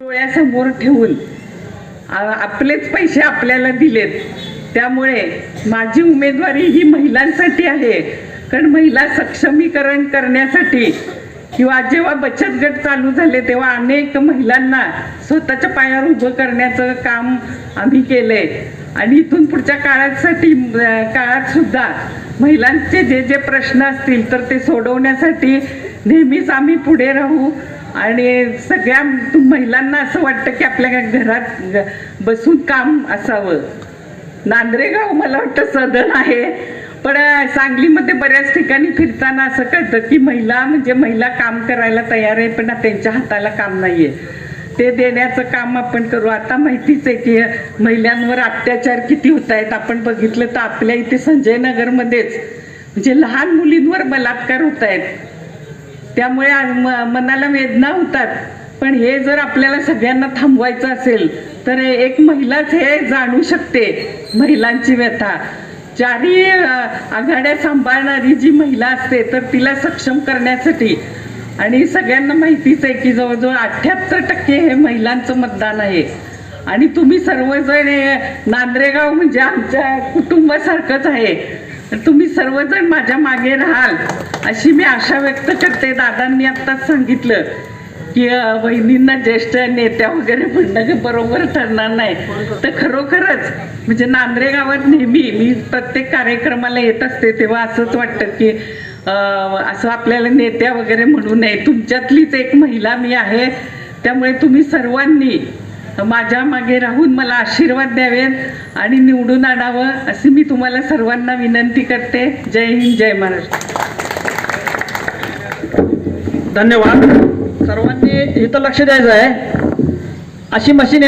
डोळ्यासमोर ठेवून आपलेच पैसे आपल्याला दिलेत. त्यामुळे माझी उमेदवारी ही महिलांसाठी आहे. कारण महिला सक्षमीकरण करण्यासाठी किंवा जेव्हा बचत गट चालू झाले तेव्हा अनेक महिलांना स्वतःच्या पायावर उभं करण्याचं काम आम्ही केलंय. आणि इथून पुढच्या काळासाठी काळात सुद्धा महिलांचे जे जे प्रश्न असतील तर ते सोडवण्यासाठी नेहमीच आम्ही पुढे राहू. आणि सगळ्या महिलांना असं वाटतं की आपल्या घरात बसून काम असावं. नांद्रेगाव मला वाटतं सदन आहे. पण सांगलीमध्ये बऱ्याच ठिकाणी फिरताना असं कळतं की महिला म्हणजे महिला काम करायला तयार आहे पण त्यांच्या हाताला काम नाही आहे ते देण्याचं काम आपण करू. आता माहितीच आहे की महिलांवर अत्याचार किती होत आहेत आपण बघितलं तर आपल्या इथे संजय नगरमध्येच म्हणजे लहान मुलींवर बलात्कार होत आहेत त्यामुळे म- मनाला वेदना होतात. पण हे जर आपल्याला सगळ्यांना थांबवायचं असेल तर एक महिलाच हे जाणू शकते महिलांची व्यथा. चारही आघाड्या सांभाळणारी जी महिला असते तर तिला सक्षम करण्यासाठी. आणि सगळ्यांना माहितीच आहे की जवळजवळ अठ्ठ्याहत्तर टक्के हे महिलांचं मतदान आहे. आणि तुम्ही सर्वजण नांद्रेगाव म्हणजे आमच्या कुटुंबासारखंच आहे. तुम्ही सर्वजण माझ्या मागे राहाल अशी मी आशा व्यक्त करते. दादांनी आत्ताच सांगितलं की वहिनींना बहिणींना ज्येष्ठ नेत्या वगैरे म्हणणं काही बरोबर ठरणार नाही. तर खरोखरच म्हणजे नांद्रे गावात नेहमी मी प्रत्येक कार्यक्रमाला येत असते तेव्हा असंच वाटतं की असं आपल्याला नेत्या वगैरे म्हणू नये. तुमच्यातलीच एक महिला मी आहे. त्यामुळे तुम्ही सर्वांनी माझ्या मागे राहून मला आशीर्वाद द्यावेत आणि निवडून आणावं अशी मी तुम्हाला सर्वांना विनंती करते. जय हिंद जय महाराष्ट्र. धन्यवाद. सर्वांनी इथं लक्ष द्यायचं आहे. अशी मशीन